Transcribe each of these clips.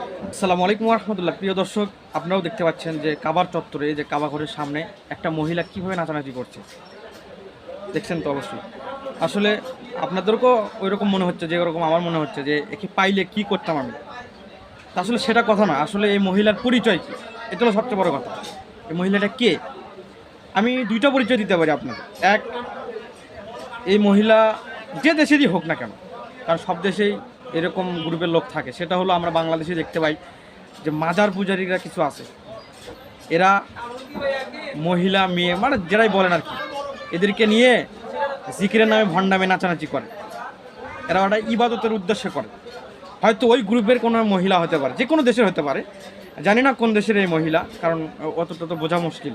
আসসালামু আলাইকুম রহমতুল্লাহ প্রিয় দর্শক, আপনারাও দেখতে পাচ্ছেন যে কাবার চত্বরে, যে কাবা ঘরের সামনে একটা মহিলা কীভাবে নাচানাচি করছে। দেখছেন তো অবশ্যই। আসলে আপনাদেরকেও ওই রকম মনে হচ্ছে যে, ওরকম আমার মনে হচ্ছে যে, একে পাইলে কি করতাম আমি? আসলে সেটা কথা না। আসলে এই মহিলার পরিচয় কী? এটা হলো সবচেয়ে বড় কথা। এই মহিলাটা কে? আমি দুইটা পরিচয় দিতে পারি আপনাকে এক, এই মহিলা যে দেশেরই হোক না কেন, কারণ সব দেশেই এরকম গ্রুপের লোক থাকে। সেটা হলো আমরা বাংলাদেশে দেখতে পাই যে মাজার পূজারীরা কিছু আছে। এরা মহিলা, মেয়ে মানে যারাই বলেন আর কি। এদেরকে নিয়ে জিকিরের নামে ভণ্ডামে নাচানাচি করে। এরা ওটা ইবাদতের উদ্দেশ্যে করে। হয়তো ওই গ্রুপের কোনো মহিলা হতে পারে, যে কোনো দেশের হতে পারে। জানি না কোন দেশের এই মহিলা, কারণ অতটা তো বোঝা মুশকিল।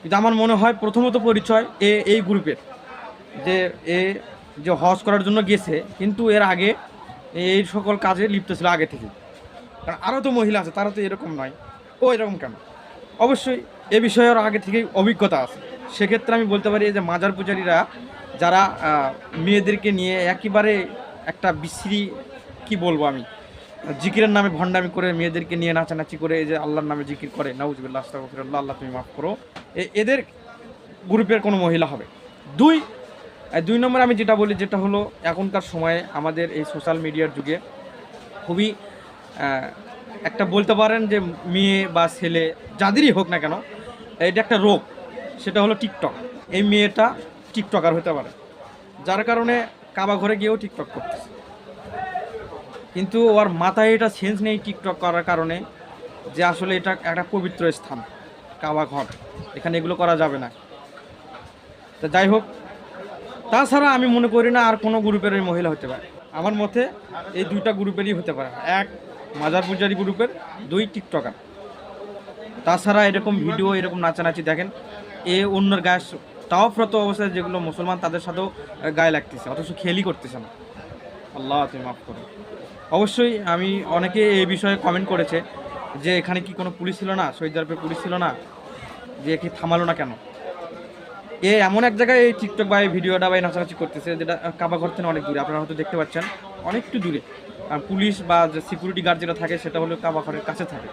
কিন্তু আমার মনে হয় প্রথমত পরিচয় এ, এই গ্রুপের। যে এ, যে হজ করার জন্য গেছে, কিন্তু এর আগে এই সকল কাজে লিপ্ত ছিল আগে থেকে। কারণ আরও তো মহিলা আছে, তারা তো এরকম নয়। ও এরকম কেন? অবশ্যই এ বিষয়ে আগে থেকেই অভিজ্ঞতা আছে। সেক্ষেত্রে আমি বলতে পারি যে মাজার পূজারীরা যারা মেয়েদেরকে নিয়ে একেবারে একটা বিশ্রী, কি বলব আমি, জিকিরের নামে ভণ্ডামি করে মেয়েদেরকে নিয়ে নাচানাচি করে এই যে আল্লাহর নামে জিকির করে, নাউজবিল্লাহ, আস্তাগফিরুল্লাহ, আল্লাহ তুমি মাফ করো এদের গ্রুপের কোনো মহিলা হবে। দুই দুই নম্বর আমি যেটা বলি, যেটা হলো এখনকার সময়ে আমাদের এই সোশ্যাল মিডিয়ার যুগে খুবই একটা বলতে পারেন যে মেয়ে বা ছেলে যাদেরই হোক না কেন, এটা একটা রোগ, সেটা হলো টিকটক। এই মেয়েটা টিকটকার হতে পারে, যার কারণে কাবা ঘরে গিয়েও টিকটক করতেছে। কিন্তু ওর মাথায় এটা সেন্স নেই টিকটক করার কারণে যে আসলে এটা একটা পবিত্র স্থান, কাবা ঘর, এখানে এগুলো করা যাবে না। তা যাই হোক তাছাড়া আমি মনে করি না আর কোনো গ্রুপের ওই মহিলা হতে পারে। আমার মতে এই দুইটা গ্রুপেরই হতে পারে। এক, মাজার পূজারি গ্রুপের, দুই, টিকটকার। তাছাড়া এরকম ভিডিও, এরকম নাচানাচি দেখেন, এ অন্যের গায়ে তাওফরত অবস্থায় যেগুলো মুসলমান, তাদের সাথেও গায়ে লাগতেছে, অথচ খেলি করতেছে না। আল্লাহ তুমি মাফ করো। অবশ্যই আমি অনেকে এই বিষয়ে কমেন্ট করেছে যে এখানে কি কোনো পুলিশ ছিল না? শহীদ পুলিশ ছিল না? যে একে থামালো না কেন? এ এমন এক জায়গায় এই টিকটক বা এই ভিডিওটা বা নাচানাচি করতেছে যেটা কাবা ঘর থেকে অনেক দূরে। আপনারা হয়তো দেখতে পাচ্ছেন, অনেকটু দূরে। আর পুলিশ বা যে সিকিউরিটি গার্ড যেটা থাকে, সেটা হলো কাবা ঘরের কাছে থাকে।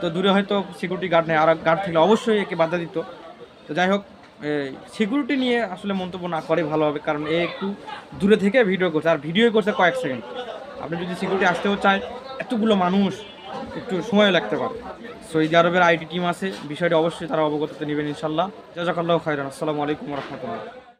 তো দূরে হয়তো সিকিউরিটি গার্ড নেই, আর গার্ড থাকলে অবশ্যই একে বাধা দিত। তো যাই হোক সিকিউরিটি নিয়ে আসলে মন্তব্য না করে ভালো হবে কারণ এ একটু দূরে থেকে ভিডিও করছে, আর ভিডিও করছে কয়েক সেকেন্ড আপনি যদি সিকিউরিটি আসতেও চায়, এতগুলো মানুষ একটু সময় লাগতে পারে। সৌদি আরবের আইটি টিম আছে, বিষয়টি অবশ্যই তারা অবগত নেবেন ইনশাল্লাহ। জাজাকাল্লাহ খাইরান আসসালামু আলাইকুম রহমতুল্লাহ।